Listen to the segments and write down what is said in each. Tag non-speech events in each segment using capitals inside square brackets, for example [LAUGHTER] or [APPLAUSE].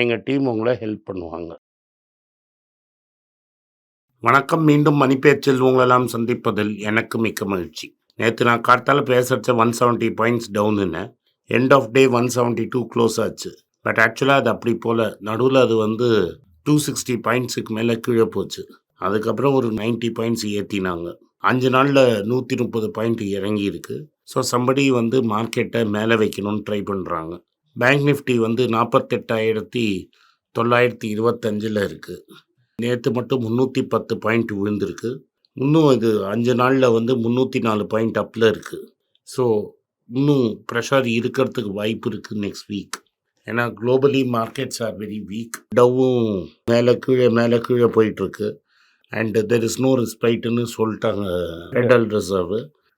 எங்கள் டீம் உங்களை ஹெல்ப் பண்ணுவாங்க. வணக்கம். மீண்டும் மணிப்பேச்சில் உங்களெல்லாம் சந்திப்பதில் எனக்கு மிக்க மகிழ்ச்சி. நேற்று நான் காட்டால் பேசுகிறச்ச ஒன் செவன்ட்டி பாயிண்ட்ஸ் டவுன்னு எண்ட் ஆஃப் டே 172 க்ளோஸ் ஆச்சு. பட் ஆக்சுவலாக அது அப்படி போல் நடுவில் அது வந்து 260 பாயிண்ட்ஸுக்கு மேலே கீழே போச்சு. அதுக்கப்புறம் ஒரு 90 பாயிண்ட்ஸ் ஏற்றினாங்க அஞ்சு நாளில் நூற்றி முப்பது பாயிண்ட் இறங்கியிருக்கு. ஸோ சம்படி வந்து மார்க்கெட்டை மேலே வைக்கணும்னு ட்ரை பண்ணுறாங்க பேங்க் நிஃப்டி வந்து நாற்பத்தெட்டாயிரத்தி தொள்ளாயிரத்தி இருபத்தஞ்சில் இருக்குது நேற்று மட்டும் 310 பாயிண்ட் விழுந்திருக்கு. இன்னும் இது அஞ்சு நாளில் வந்து 304 பாயிண்ட் அப்பில் இருக்கு. ஸோ இன்னும் ப்ரெஷர் இருக்கிறதுக்கு வாய்ப்பு இருக்குது நெக்ஸ்ட் வீக். ஏன்னா globally markets are very weak. டவ்வும் மேலே கீழே மேலே கீழே போயிட்டுருக்கு. அண்ட் தெர் இஸ் நோ ரெஸ்பைட்ன்னு சொல்லிட்டாங்க federal reserve.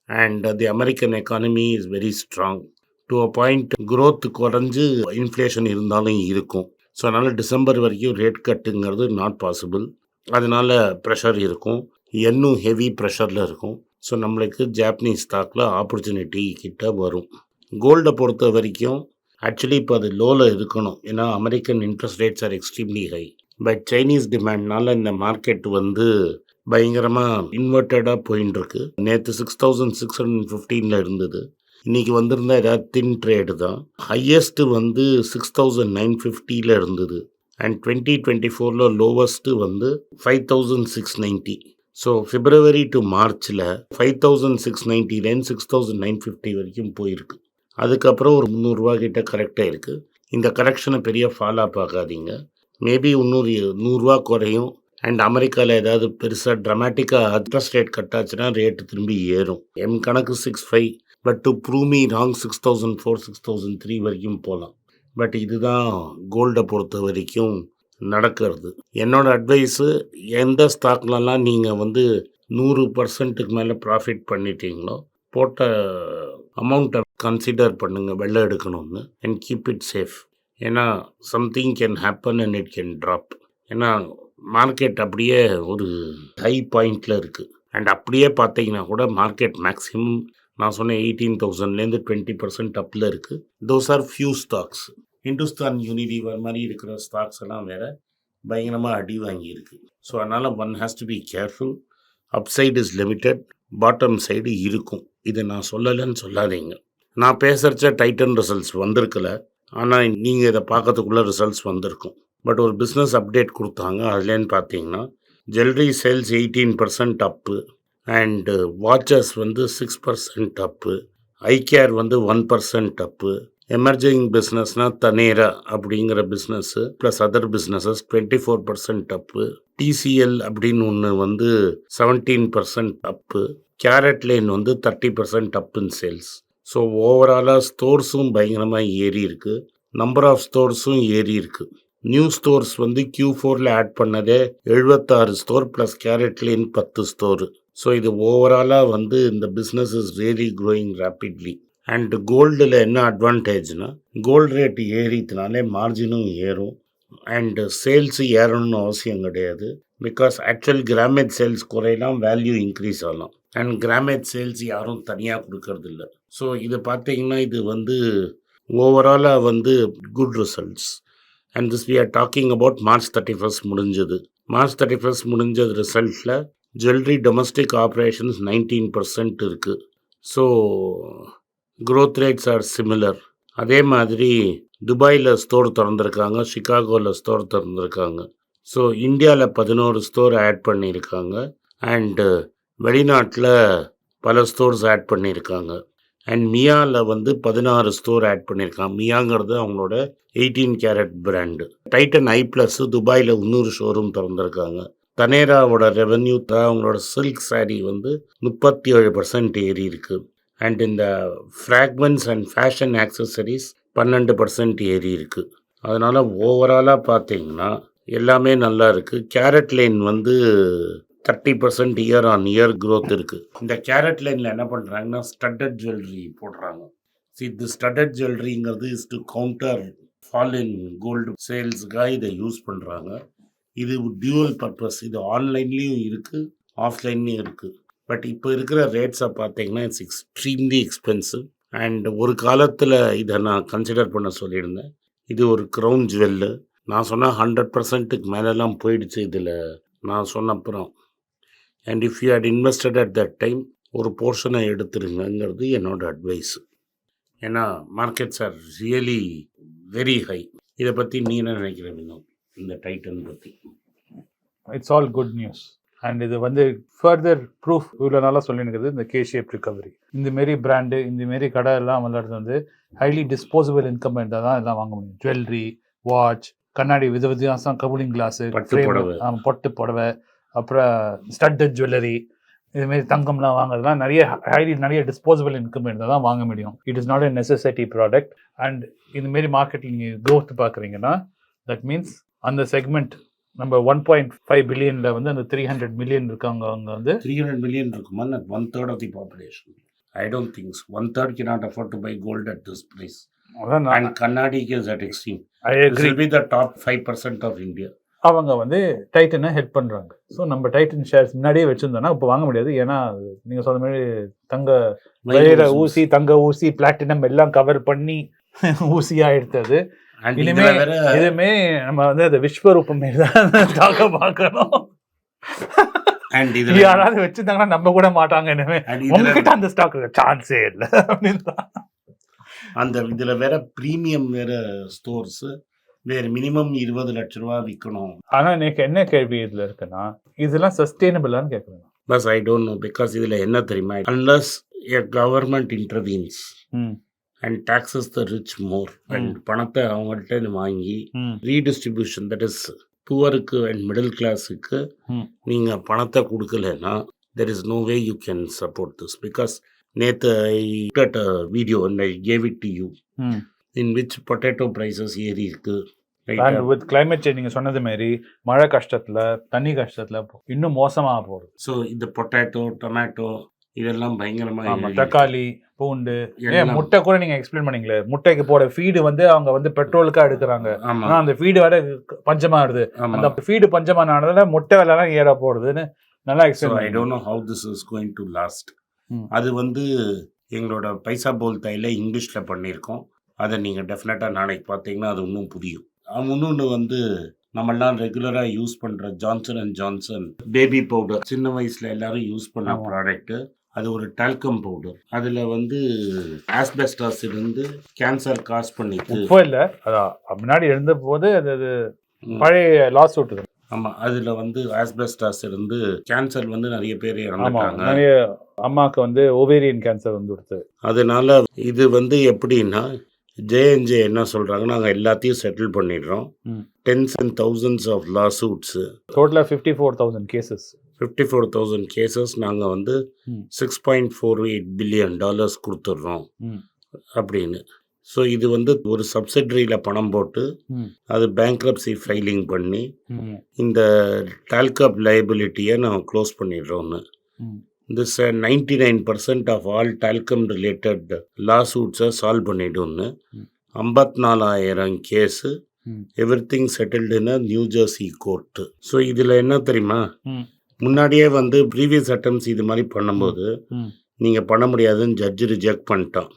And the American economy is very strong. Two a point growth குறைஞ்சு இன்ஃப்ளேஷன் இருந்தாலும் இருக்கும். ஸோ அதனால் டிசம்பர் வரைக்கும் ரேட் கட்டுங்கிறது நாட் பாசிபிள். அதனால ப்ரெஷர் இருக்கும். இன்னும் ஹெவி ப்ரெஷரில் இருக்கும். ஸோ நம்மளுக்கு ஜாப்பனீஸ் ஸ்டாக்கில் ஆப்பர்ச்சுனிட்டி கிட்ட வரும். கோல்டை பொறுத்த வரைக்கும் ஆக்சுவலி இப்போ அது லோவில் இருக்கணும். ஏன்னா American interest rates are extremely high. But Chinese டிமாண்ட்னால இந்த மார்க்கெட் வந்து பயங்கரமாக இன்வெர்ட்டடாக போயின்னு இருக்கு நேற்று சிக்ஸ் தௌசண்ட் சிக்ஸ் ஹண்ட்ரட் ஃபிஃப்டீனில் இருந்தது. இன்றைக்கி வந்திருந்த ஏதாவது தின் ட்ரேடு தான் ஹையஸ்ட்டு வந்து சிக்ஸ் தௌசண்ட் நைன் ஃபிஃப்டியில் இருந்தது. அண்ட் டுவெண்ட்டி டுவெண்ட்டி ஃபோரில் லோவஸ்ட்டு வந்து five thousand six ninety so February to மார்ச்சில் ஃபைவ் தௌசண்ட் சிக்ஸ் நைன்ட்டிலேருந்து சிக்ஸ் தௌசண்ட் நைன் ஃபிஃப்டி வரைக்கும் போயிருக்கு. அதுக்கப்புறம் ஒரு முந்நூறுரூவா கிட்ட கரெக்டாக இருக்குது இந்த கரெக்ஷனை பெரிய ஃபாலோ பார்க்காதீங்க. மேபி இன்னொரு நூறுரூவா குறையும். அண்ட் அமெரிக்காவில் ஏதாவது பெருசாக ட்ரமேட்டிக்காக இன்ட்ரெஸ்ட் ரேட் கட் ஆச்சுன்னா ரேட்டு திரும்பி ஏறும். என் கணக்கு 65 but to prove me wrong 6004, 6003 வரைக்கும் போகலாம் பட் இதுதான் கோல்டை பொறுத்த வரைக்கும் நடக்கிறது. என்னோட அட்வைஸு எந்த ஸ்டாக்லலாம் நீங்கள் வந்து நூறு பர்சன்ட்டுக்கு மேலே ப்ராஃபிட் பண்ணிட்டீங்களோ, போட்ட அமௌண்ட்டை கன்சிடர் பண்ணுங்கள் வெளில எடுக்கணும்னு. And keep it safe. ஏன்னா something can happen and it can drop ஏன்னா மார்க்கெட் அப்படியே ஒரு ஹை பாயிண்டில் இருக்குது அண்ட் அப்படியே பார்த்தீங்கன்னா கூட மார்க்கெட் மேக்ஸிமம் நான் சொன்னேன் எயிட்டீன் தௌசண்ட்லேருந்து டுவெண்ட்டி பர்சன்ட் அப்பில் இருக்குது those are few stocks. Hindustan Unilever மாதிரி இருக்கிற ஸ்டாக்ஸ் எல்லாம் வேற பயங்கரமாக அடி வாங்கியிருக்கு. ஸோ அதனால் one has to be careful. Upside is limited. Bottom side இருக்கும். இதை நான் சொல்லலைன்னு சொல்லாதீங்க. நான் பேசுகிறச்ச டைட்டன் ரிசல்ட்ஸ் வந்திருக்கல. ஆனால் நீங்கள் இதை பார்க்கறதுக்குள்ள ரிசல்ட்ஸ் வந்திருக்கும். பட் ஒரு பிஸ்னஸ் அப்டேட் கொடுத்தாங்க அதுலேன்னு பார்த்தீங்கன்னா, jewellery sales 18% up. And watches வந்து six percent up. Eye care வந்து ஒன் பர்சன்ட் அப்பு. எமர்ஜிங் பிஸ்னஸ்னால் தனேரா அப்படிங்கிற business plus other businesses twenty four percent up. TCL அப்படின்னு ஒன்று வந்து 17% அப்பு. கேரட் லேன் வந்து 30% அப் இன் சேல்ஸ். ஸோ ஓவராலாக ஸ்டோர்ஸும் பயங்கரமாக ஏறி இருக்குது நம்பர் ஆஃப் ஸ்டோர்ஸும் ஏறி இருக்குது நியூ ஸ்டோர்ஸ் வந்து Q4ல ஆட் பண்ணதே 76 ஸ்டோர் ப்ளஸ் கேரட்லின் பத்து ஸ்டோர். ஸோ இது ஓவராலாக வந்து இந்த business is really growing rapidly and கோல்டில் என்ன அட்வான்டேஜ்னா, கோல்டு ரேட் ஏறித்துனாலே மார்ஜினும் ஏறும். அண்ட் சேல்ஸு ஏறணும்னு அவசியம் கிடையாது. பிகாஸ் ஆக்சுவல் கிராமேஜ் சேல்ஸ் குறையலாம், வேல்யூ இன்க்ரீஸ் ஆகலாம். அண்ட் கிராமேஜ் சேல்ஸ் யாரும் தனியாக கொடுக்கறது இல்லை ஸோ இது பார்த்தீங்கன்னா, இது வந்து ஓவராலாக வந்து good results. And this we are talking about March 31 முடிஞ்சது. மார்ச் 31 முடிஞ்ச ரிசல்ட்ல jewellery domestic operations nineteen percent இருக்குது so growth rates are similar. அதே மாதிரி துபாயில் ஸ்டோர் திறந்துருக்காங்க சிகாகோவில் ஸ்டோர் திறந்துருக்காங்க ஸோ இந்தியாவில் பதினோரு ஸ்டோர் ஆட் பண்ணியிருக்காங்க. அண்டு வெளிநாட்டில் பல ஸ்டோர்ஸ் ஆட் பண்ணியிருக்காங்க. அண்ட் மியாவில் வந்து 16 ஸ்டோர் ஆட் பண்ணியிருக்கான் மியாங்கிறது அவங்களோட 18 carat brand Titan Eye Plus துபாயில் இன்னொரு ஷோரூம் திறந்திருக்காங்க தனேராவோட ரெவென்யூ அவங்களோட சில்க் சாரி வந்து 37% ஏறி இருக்கு. அண்ட் இந்த ஃப்ராக்மெண்ட்ஸ் அண்ட் ஃபேஷன் ஆக்சசரிஸ் பன்னெண்டு பர்சன்ட் ஏறி இருக்கு. அதனால் ஓவராலாக பார்த்தீங்கன்னா எல்லாமே நல்லா இருக்குது கேரட் லைன் வந்து thirty percent year on year growth இருக்குது இந்த கேரட் லைனில் என்ன பண்ணுறாங்கன்னா ஸ்டட்டட் ஜுவல்லரி போடுறாங்க. சி இது studded ஜுவல்லரிங்கிறது is to counter fall in gold சேல்ஸுக்காக இதை யூஸ் பண்ணுறாங்க இது டியூவல் பர்பஸ் இது ஆன்லைன்லேயும் இருக்குது ஆஃப்லைன்லேயும் இருக்குது பட் இப்போ இருக்கிற ரேட்ஸை பார்த்தீங்கன்னா இட்ஸ் எக்ஸ்ட்ரீம்லி எக்ஸ்பென்சிவ் அண்ட் ஒரு காலத்தில் இதை நான் கன்சிடர் பண்ண சொல்லியிருந்தேன். இது ஒரு க்ரௌன் ஜுவல்லு நான் சொன்ன ஹண்ட்ரட் பர்சன்ட்டுக்கு மேலெலாம் போயிடுச்சு இதில். நான் சொன்ன அப்புறம். And if you had invested at that time ஒரு போர்ஷனை எடுத்துருங்கங்கிறது என்னோட அட்வைஸ் ஏன்னா markets are really very high இதை பற்றி நீ என்ன நினைக்கிற வினோத்? இந்த டைட்டன் பற்றி it's all good news and இது வந்து ஃபர்தர் ப்ரூஃப் இவ்வளோ நாளாக சொல்லியிருக்கிறது இந்த கே ஷேப் ரிகவரி இந்த மாரி பிராண்டு இந்த மாரி கடை எல்லாம் விளையாடுறது வந்து ஹைலி டிஸ்போசபிள் இன்கம் இருந்தால் தான் எல்லாம் வாங்க முடியும். ஜுவல்லரி வாட்ச் கண்ணாடி வித வித்தியாசம் கபுலிங் கிளாஸு புடவை. பொட்டு புடவை. அப்புறம் ஸ்டட்டட் ஜுவல்லரி இதுமாரி தங்கம்லாம் வாங்குறதுலாம் நிறைய ஹைலி நிறைய டிஸ்போசபிள் இன்கம் இருந்தால் தான் வாங்க முடியும். It is not a necessity product and இதுமாரி மார்க்கெட்டில் நீங்கள் growth பார்க்குறீங்கன்னா தட் மீன்ஸ் அந்த செக்மெண்ட் நம்ம ஒன் பாயிண்ட் ஃபைவ் பில்லியனில் வந்து அந்த த்ரீ ஹண்ட்ரட் மில்லியன் இருக்காங்க அவங்க வந்து த்ரீ ஹண்ட்ரட் மில்லியன் இருக்குமா? One third of the population I don't things one third can not afford to buy gold at this price and கண்ணாடிக்கு is at extreme I agree be the top five percent of India அவங்க வந்து டைட்டனை help பண்ணுறாங்க so நம்ம Titan shares முன்னாடியே வச்சுருந்தோம்னா இப்போ வாங்க முடியாது. ஏன்னா நீங்கள் சொன்ன மாதிரி தங்க வைர ஊசி தங்க ஊசி பிளாட்டினம் எல்லாம் கவர் பண்ணி [LAUGHS] ஊசியாக எடுத்தது. இனிமே இதுமே நம்ம வந்து அந்த விஸ்வரூபம் தான் தாக்க பார்க்கணும். [LAUGHS] யாராவது வச்சிருந்தாங்கன்னா நம்ம கூட மாட்டாங்க இனிமே. உங்ககிட்ட அந்த ஸ்டாக் சான்ஸே இல்லை. அப்படின்னு அந்த இதுல வேற பிரீமியம் வேற ஸ்டோர்ஸ் வேற மினிமம் இருபது லட்ச ரூபா விற்கணும் ஆனா எனக்கு என்ன கேள்வி இதுல இருக்குன்னா இதெல்லாம் சஸ்டைனபிளான்னு கேட்குறேன் but I don't know because இதுல என்ன தெரியுமா? Unless a government intervenes and taxes the rich more and பணத்தை அவங்கள்ட்ட வாங்கி ரீடிஸ்ட்ரிபியூஷன் தட் இஸ் புவருக்கு அண்ட் மிடில் கிளாஸுக்கு. நீங்கள் பணத்தை கொடுக்கலன்னா there is no way you can support this because நேற்று I video and I gave it to you in which potato prices ஏறி இருக்கு அண்ட் வித் கிளைமேட் சேஞ்ச் நீங்க சொன்னது மாதிரி மழை கஷ்டத்துல தண்ணி கஷ்டத்துல இன்னும் மோசமா போகுது. ஸோ இந்த பொட்டேட்டோ டொமேட்டோ இதெல்லாம் பயங்கரமாக தக்காளி பூண்டு ஏன். முட்டை கூட நீங்க எக்ஸ்பிளைன் பண்ணீங்களே முட்டைக்கு போட ஃபீடு வந்து அவங்க வந்து பெட்ரோலுக்கா எடுக்கிறாங்க ஆனா ஆமாம் அந்த ஃபீடு வர பஞ்சமா ஆடுது அந்த ஃபீடு பஞ்சமானதுனால முட்டை விலைலாம் ஏற போடுதுன்னு நல்லா explain I don't know how this is going to last. அது வந்து எங்களோட பைசா போல் தைல இங்கிலீஷில் பண்ணியிருக்கோம். அதை நீங்கள் டெஃபினட்டாக நாளைக்கு பார்த்தீங்கன்னா அது இன்னும் புரியும். இன்னொன்று வந்து நம்மெல்லாம் ரெகுலராக யூஸ் பண்ணுற Johnson and Johnson baby powder சின்ன வயசில் எல்லாரும் யூஸ் பண்ண. ப்ராடக்ட்டு அது ஒரு டால்கம் பவுடர் அதில் வந்து ஆஸ்பெஸ்டாஸ் இருந்து கேன்சர் காஸ் பண்ணிட்டு இப்போ இல்ல. அதான் முன்னாடி இருந்த போது அது அது. பழைய லாஸ் விட்டுது. ஆமாம் அதில் வந்து ஆஸ்பெஸ்டாஸ் இருந்து கேன்சர் வந்து நிறைய பேர் இறந்துட்டாங்க. நிறைய அம்மாக்கு வந்து ஓவேரியன் கேன்சர் வந்து கொடுத்து அதனால இது வந்து எப்படின்னா ஜேஎன்ஜே என்ன சொல்கிறாங்க நாங்கள் எல்லாத்தையும் செட்டில் பண்ணிடுறோம். Tens and thousands of lawsuits டோட்டலா fifty four thousand cases fifty four thousand cases நாங்கள் வந்து. Six point four eight billion dollars கொடுத்துட்றோம். அப்படின்னு ஸோ இது வந்து ஒரு சப்சிடரியில் பணம் போட்டு. அது பேங்க்ரப்சி ஃபைலிங் பண்ணி இந்த டால்கப் லைபிலிட்டியை நான் close பண்ணிடுறோன்னு. This ninety nine percent of all talcum related லா சூட்ஸை சால்வ் பண்ணிடும்னு ம். ஐம்பத்நாலாயிரம் கேஸு. எவ்ரி திங் செட்டில்டுன்னு நியூ ஜெர்சி கோர்ட்டு ஸோ இதில் என்ன தெரியுமா ம். முன்னாடியே வந்து ப்ரீவியஸ் அட்டம்ஸ் இது மாதிரி பண்ணும்போது ம். நீங்கள் பண்ண முடியாதுன்னு ஜட்ஜு ரிஜெக்ட் பண்ணிட்டான்.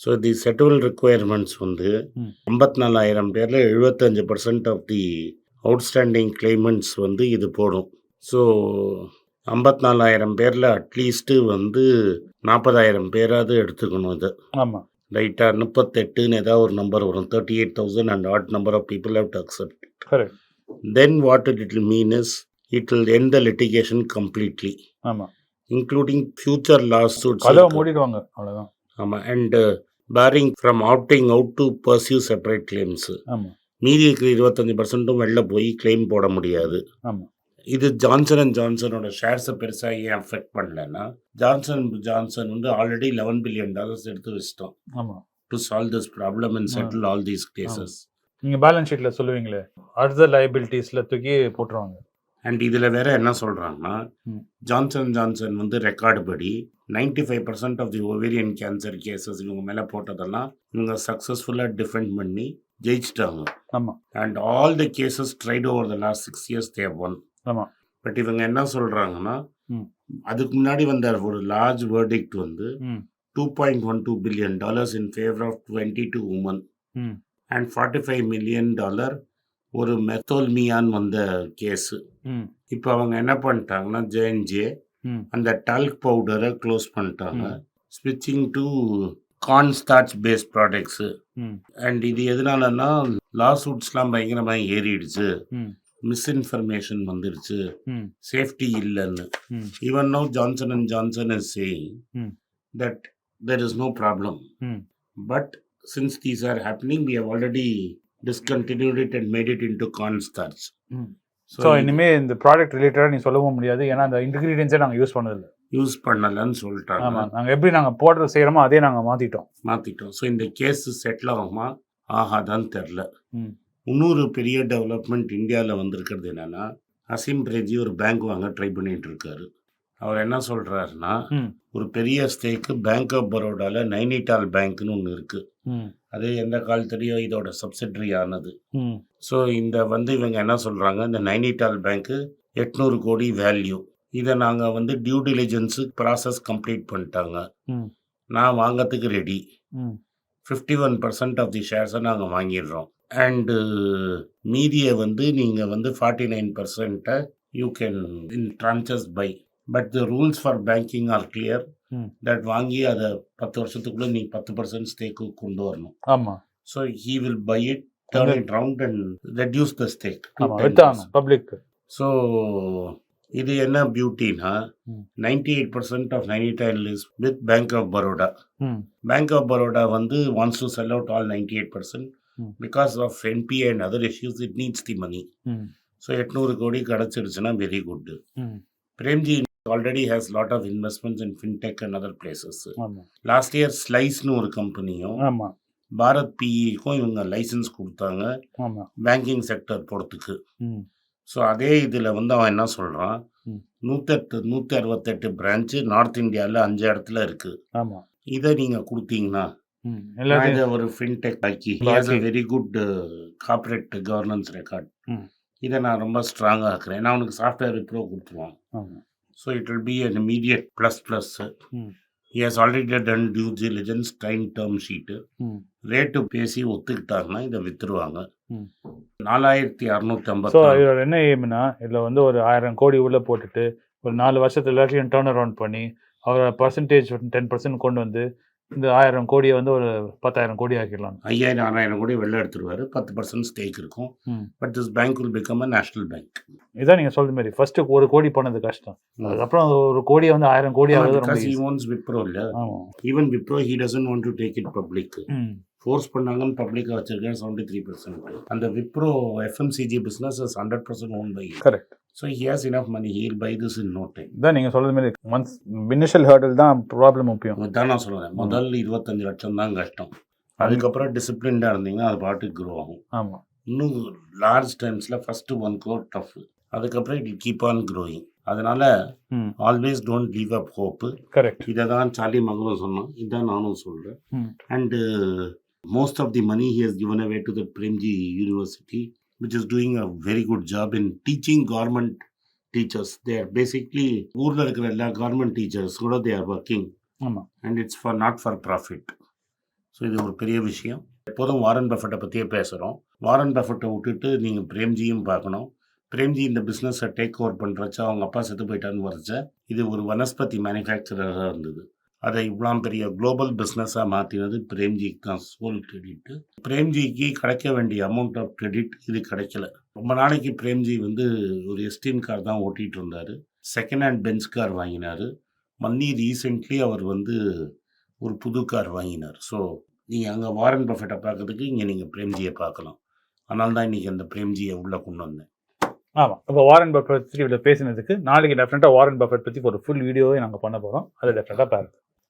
ஸோ தி செட்டில் ரெக்குயர்மெண்ட்ஸ் வந்து ம். ஐம்பத்நாலாயிரம் பேரில் எழுபத்தஞ்சு percent of the outstanding claimants வந்து இது போடும் ஸோ ஐம்பத்நாலாயிரம் பேரில் அட்லீஸ்ட்டு வந்து நாற்பதாயிரம் பேராவது எடுத்துக்கணும் இது ஆமா. ரைட்டாக முப்பத்தெட்டுன்னு ஏதாவது ஒரு நம்பர் வரும். Thirty eight thousand and add number of people have to accept then what it it mean is it will end the litigation completely ஆமா. இன்க்ளூடிங் ஃபியூச்சர் லாஸ் சூட்ஸ் மூடிடுவாங்க அவ்வளவுதான். ஆமாம் and barring from opting out to pursue separate claims ஆமா. மீதி இருக்கிற இருபத்தஞ்சி பர்சன்ட்டும் வெளில போய் கிளைம் போட முடியாது. ஆமா. இது ஜான்சன் அண்ட் ஜான்சனோட ஷேர்ஸை பெருசாக ஏன் அஃபெக்ட் பண்ணலன்னா ஜான்சன் ஜான்சன் வந்து ஆல்ரெடி லெவன் பில்லியன் டாலர்ஸ் எடுத்து வச்சிட்டோம். ஆமா. To solve this problem and settle all these cases நீங்கள் பேலன்ஸ் ஷீட்டில் சொல்லுவீங்களே அடுத்த லைபிலிட்டிஸில் தூக்கி போட்டுருவாங்க. அண்ட் இதில் வேற என்ன சொல்கிறாங்கன்னா. ஜான்சன் ஜான்சன் வந்து ரெக்கார்டு படி ninety five percent of the ovarian cancer cases இவங்க மேலே போட்டதெல்லாம் இவங்க சக்ஸஸ்ஃபுல்லாக டிஃபெண்ட் பண்ணி ஜெயிச்சிட்டாங்க. ஆமாம் and all the cases tried over the last six years they've won ஆமாம் பட் இவங்க என்ன சொல்கிறாங்கன்னா ம். அதுக்கு முன்னாடி வந்த ஒரு லார்ஜ் வேர்டிக்ட் வந்து two point one two billion dollars in favour of twenty two women and forty five million dollar ஒரு மெத்தோல்மியான் வந்த கேஸு இப்போ அவங்க என்ன பண்ணிட்டாங்கன்னா ஜேஎன்ஜே அந்த டால்க் பவுடரை க்ளோஸ் பண்ணிட்டாங்க. ஸ்விட்சிங் to corn starch based products and இது எதனாலன்னா லா சூட்ஸ்லாம் பயங்கரமாக ஏறிடுச்சு. மிஸ்இன்ஃபர்மேஷன் வந்துடுச்சு ம். சேஃப்டி இல்லைன்னு. Even no Johnson and Johnson is saying. That there is no problem but since these are happening we have already discontinued it and made it into cornstarch. ம். So, so இனிமேல் இந்த product ரிலேட்டடாக நீ சொல்லவும் முடியாது. ஏன்னா அந்த இன்க்ரீடியன்ஸே நாங்கள் யூஸ் பண்ணதில்லை. யூஸ் பண்ணலன்னு சொல்லிட்டாங்க. ஆமாம் நாங்கள் எப்படி நாங்கள் போடுறது செய்கிறோமோ அதே நாங்கள் மாற்றிட்டோம் மாத்திட்டோம். ஸோ இந்த கேஸ் செட்டில் ஆகுமா? ஆகாதான்னு தெரில இன்னொரு பெரிய டெவலப்மெண்ட் இந்தியாவில் வந்திருக்கிறது என்னன்னா அசீம் பிரேஜி ஒரு பேங்க் வாங்க ட்ரை பண்ணிட்டு இருக்காரு. அவர் என்ன சொல்றாருன்னா ம். ஒரு பெரிய ஸ்டேக்கு பேங்க் ஆஃப் பரோடால நைனிடால் பேங்க்னு ஒன்று இருக்கு. ம். அது எந்த காலத்துலேயோ இதோட சப்சிடரி ஆனது. ஸோ இந்த வந்து இவங்க என்ன சொல்கிறாங்க இந்த நைனிடால் பேங்க்கு எட்நூறு கோடி வேல்யூ இதை நாங்கள் வந்து டியூ டிலிஜென்ஸு ப்ராசஸ் கம்ப்ளீட் பண்ணிட்டாங்க. நான் வாங்கறதுக்கு ready fifty one percent of the ஷேர்ஸை நாங்கள் வாங்கிடுறோம். அண்டு மீதியை வந்து நீங்கள் வந்து forty nine பர்சன்ட்டை you can in tranches buy but the rules for banking are clear. That வாங்கி அதை பத்து வருஷத்துக்குள்ளே நீ பத்து பர்சன்ட் ஸ்டேக்கு கொண்டு வரணும். ஆமாம் so he will buy it turn it round and reduce the stake public so இது என்ன பியூட்டினா. Ninety eight percent of Nainital is with Bank of Baroda Bank of Baroda வந்து wants to sell out all ninety eight percent. Because of NPA and other issues it needs the money so எட்நூறு crore கிடச்சிருச்சுன்னா very good Premji already has lot of investments in fintech and other places last year ஸ்லைஸ்னு ஒரு கம்பெனியும் பாரத் பிஇக்கும் இவங்க licence கொடுத்தாங்க. Banking sector போகிறதுக்கு so அதே இதில் வந்து அவன் என்ன சொல்கிறான். நூற்றெட்டு நூற்றி அறுபத்தெட்டு பிரான்ச்சு நார்த் இந்தியாவில் அஞ்சு இடத்துல இருக்குது இதை நீங்கள் கொடுத்தீங்கன்னா ஒரு ஃபின்டெக் ஆக்கி. Very good corporate governance record. இதை நான் ரொம்ப ஸ்ட்ராங்காக ஆக்குறேன் நான் அவனுக்கு சாஃப்ட்வேர் ப்ரோ கொடுத்துருவான். So it will be an immediate plus plus he has already done due diligence time term sheet rate பேசி ஒத்துக்கிட்டாங்கன்னா இதை விற்றுருவாங்க ம். நாலாயிரத்தி ஐம்பத்தி இதோட என்ன எய்ம்னா இதில் வந்து ஒரு ஆயிரம் கோடி உள்ளே போட்டுட்டு ஒரு நாலு வருஷத்துல எல்லாத்தையும் டேர்ன் அரவுண்ட் பண்ணி அவரோட பர்சன்டேஜ் டென் பர்சன்ட் கொண்டு வந்து இந்த ஆயிரம் கோடியை வந்து ஒரு பத்தாயிரம் கோடி ஆக்கிடலாம். ஐயாயிரம் ஆறாயிரம் கோடி வெளில எடுத்துருவாரு. பத்து பர்சன்ட் ஸ்டேக் இருக்கும். But this bank will become a national bank இதான் நீங்கள் சொல்ற மாதிரி ஃபர்ஸ்ட் ஒரு கோடி பண்ணது கஷ்டம். அதுக்கப்புறம் அது ஒரு கோடியை வந்து ஆயிரம் கோடி ஆகுது விப்ரோ இல்ல. Even Wipro he doesn't want to take it public force பண்ணாங்கன்னு பப்ளிக்காக வச்சிருக்கேன் செவன்டி த்ரீ பர்சன்ட் அந்த Wipro FMCG business is hundred percent owned by correct so he has enough money he'll buy this in no time இதான் நீங்கள் சொல்றது மாதிரி once initial hurdle தான் problem முக்கியம். தான் நான் சொல்லுவேன் முதல் இருபத்தஞ்சு லட்சம் தான் கஷ்டம். அதுக்கப்புறம் டிசிப்ளின்டாக இருந்தீங்கன்னா அது பாட்டுக்கு க்ரோ ஆகும். ஆமாம் இன்னும் லார்ஜ் டைம்ஸில் ஃபஸ்ட்டு ஒன் க்ரோர் டஃப் அதுக்கப்புறம் இட் கீப் ஆன் க்ரோயிங் அதனால always don't leave up hope correct இதை தான் சார்லி மங்களும் சொன்னான். இதான் நானும் சொல்கிறேன் and most of the money he has given away to the Premji University which is doing a very good job in teaching government teachers. They are basically ஊரில் இருக்கிற எல்லா கவர்மெண்ட் டீச்சர்ஸ் கூட they are working. ஆமாம் and it's for not for profit so இது ஒரு பெரிய விஷயம். எப்போதும் வாரன் பஃபட்டை பற்றியே பேசுகிறோம் வாரன் பஃபட்டை விட்டுட்டு நீங்கள் பிரேம்ஜியும் பார்க்கணும். பிரேம்ஜி இந்த பிஸ்னஸை டேக் ஓவர் பண்ணுறச்ச அவங்க அப்பா செத்து போயிட்டான்னு வரைச்ச இது ஒரு வனஸ்பதி மேனுஃபேக்சரராக இருந்தது. அதை இவ்வளோ பெரிய குளோபல் பிஸ்னஸாக மாற்றினது பிரேம்ஜிக்கு தான். சோல் கிரெடிட்டு பிரேம்ஜிக்கு கிடைக்க வேண்டிய அமௌண்ட் ஆஃப் கிரெடிட் இது கிடைக்கல. ரொம்ப நாளைக்கு பிரேம்ஜி வந்து ஒரு எஸ்டிஎம் கார் தான் ஓட்டிகிட்டு இருந்தார். செகண்ட் ஹேண்ட் பென்ஸ் கார் வாங்கினார். மன்னி ரீசெண்ட்லி அவர் வந்து ஒரு புது கார் வாங்கினார். ஸோ நீங்கள் அங்கே வாரன் பஃபெட்டை பார்க்கறதுக்கு இங்கே நீங்கள் பிரேம்ஜியை பார்க்கலாம். அதனால தான் இன்றைக்கி அந்த பிரேம்ஜியை உள்ளே கொண்டு வந்தேன். ஆமாம் இப்போ வாரன் பஃபெட் பற்றி இவ்வளோ பேசினதுக்கு நாளைக்கு டெஃபினட்டாக வாரன் பஃபெட் பற்றி ஒரு ஃபுல் வீடியோவை நாங்கள் பண்ண போகிறோம் அதை டெஃபினட்டாக பாருங்க.